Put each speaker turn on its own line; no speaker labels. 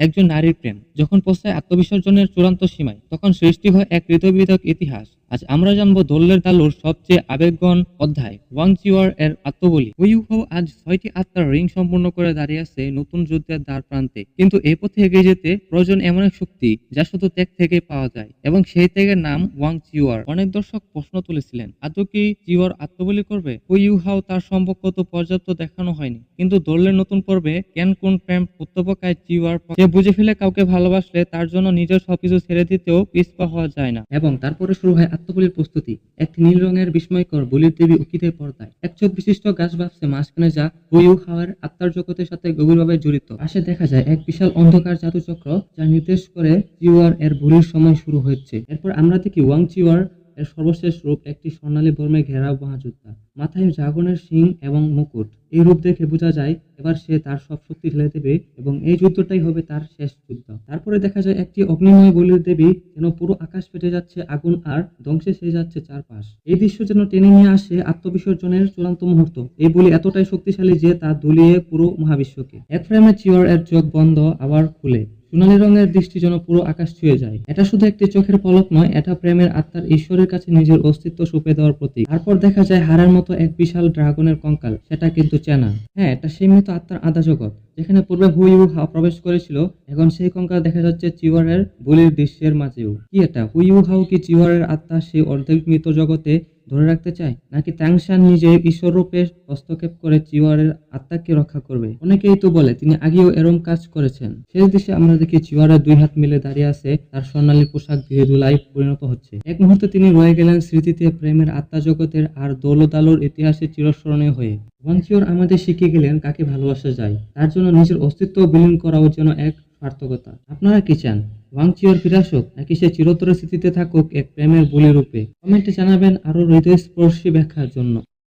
একজন নারীর প্রেম। যখন পৌঁছায় আত্মবিসর্জনের চূড়ান্ত সীমায় তখন সৃষ্টি হয় এক হৃদয়বিদক ইতিহাস। আজ আমরা জানব দোল্লের দালুর সবচেয়ে আবেগগণ অধ্যায় ওয়াং চিওয়ার এর আত্মবলি। উইউহো আজ ছয়টি আত্মার রিং সম্পূর্ণ করে দাঁড়িয়ে আছে নতুন যুদ্ধের দ্বার প্রান্তে। কিন্তু এই পথে এগিয়ে যেতে প্রয়োজন এমন এক শক্তি যা শুধু ত্যাগ থেকে পাওয়া যায় এবং সেই ত্যাগের নাম ওয়াং চিওয়ার অনেক দর্শক প্রশ্ন তুলেছিলেন, আদৌ কি চিওয়ার আত্মবলি করবে? উইউহাও তার সম্পর্ক তো পর্যাপ্ত দেখানো হয়নি। কিন্তু দোল্লের নতুন পর্বে ক্যান কোন প্রেম প্রত্যপকায় চিওয়ার সে বুঝে ফেলে কাউকে ভালোবাসলে তার জন্য নিজের সবকিছু ছেড়ে দিতেও পিছপা হওয়া যায় না। এবং তারপরে শুরু হয় আত্মবলির প্রস্তুতি। একটি নীল রঙের বিস্ময়কর বলির দেবী উকিতে পর্দায়। এক চোখ বিশিষ্ট গাছ ভাবছে মাঝখানে যা হইউ খাওয়ার আত্মার জগতের সাথে গভীরভাবে জড়িত। পাশে দেখা যায় এক বিশাল অন্ধকার জাদুচক্র যা নির্দেশ করে চিওয়ার এর বলির সময় শুরু হয়েছে। এরপর আমরা দেখি ওয়াং চিওয়ার এর সর্বশেষ রূপ একটি স্বর্ণালী বর্মে ঘেরা মহাযোদ্ধা মাথায় ড্রাগনের শিং এবং মুকুট। এই রূপ দেখে বোঝা যায়, এবার সে তার সব শক্তি ঢেলে দেবে এবং এই যুদ্ধটাই হবে তার শেষ যুদ্ধ। তারপরে দেখা যায়, একটি অগ্নিময় বলির দেবী যেন পুরো আকাশ ফেটে যাচ্ছে, আগুন আর ধ্বংসে সে যাচ্ছে চারপাশ। এই দৃশ্য যেন টেনে নিয়ে আসে আত্মবিসর্জনের চূড়ান্ত মুহূর্ত। এই বলি এতটাই শক্তিশালী যে তা দুলিয়ে পুরো মহাবিশ্বকে। এক ফ্রেমে চিওর এর চোখ বন্ধ, আবার খুলে। সোনালী রঙের দৃষ্টি যেন পুরো আকাশ ছুঁয়ে যায়। এটা শুধু একটি চোখের পলক নয়, এটা প্রেমের আত্মার ঈশ্বরের কাছে নিজের অস্তিত্ব সুপে দেওয়ার প্রতীক। তারপর দেখা যায় হারার মতো এক বিশাল ড্রাগনের কঙ্কাল, সেটা কিন্তু চেনা। হ্যাঁ এটা সীমিত আত্মার আধা জগৎ, যেখানে পূর্বে হুই হু প্রবেশ করেছিল, এখন সেই কঙ্কাল দেখা যাচ্ছে চিওয়ারের বলির দৃশ্যের মাঝেও। কি এটা? হুই হু হাও কি চিওয়ারের আত্মা সেই অর্ধেক মৃত জগতে ধরে রাখতে চায়? নাকি তাংশান নিজে ঈশ্বর রূপে হস্তক্ষেপ করে চিওয়ারের আত্মাকে রক্ষা করবে? অনেকেই তো বলে, তিনি আগেও এরম কাজ করেছেন। শেষ দৃশ্যে আমরা দেখি চিওয়ারের দুই হাত মিলে দাঁড়িয়ে আছে, তার স্বর্ণালী পোশাক ধীরে ধুলাই পরিণত হচ্ছে। এক মুহূর্তে তিনি রয়ে গেলেন স্মৃতিতে প্রেমের আত্মা জগতের আর দৌলতালোর ইতিহাসে চিরস্মরণীয় হয়ে। ওয়াংচিওর আমাদের শিখিয়ে গেলেন কাকে ভালোবাসা যায়। তার জন্য নিজের অস্তিত্ব বিলীন করাও যেন এক সার্থকতা। আপনারা কি চান? ওয়াংচিওর ফিরাসক নাকি সে চিরতরে স্মৃতিতে থাকুক এক প্রেমের বলি রূপে কমেন্টে জানাবেন আরও হৃদয়স্পর্শী ব্যাখ্যার জন্য।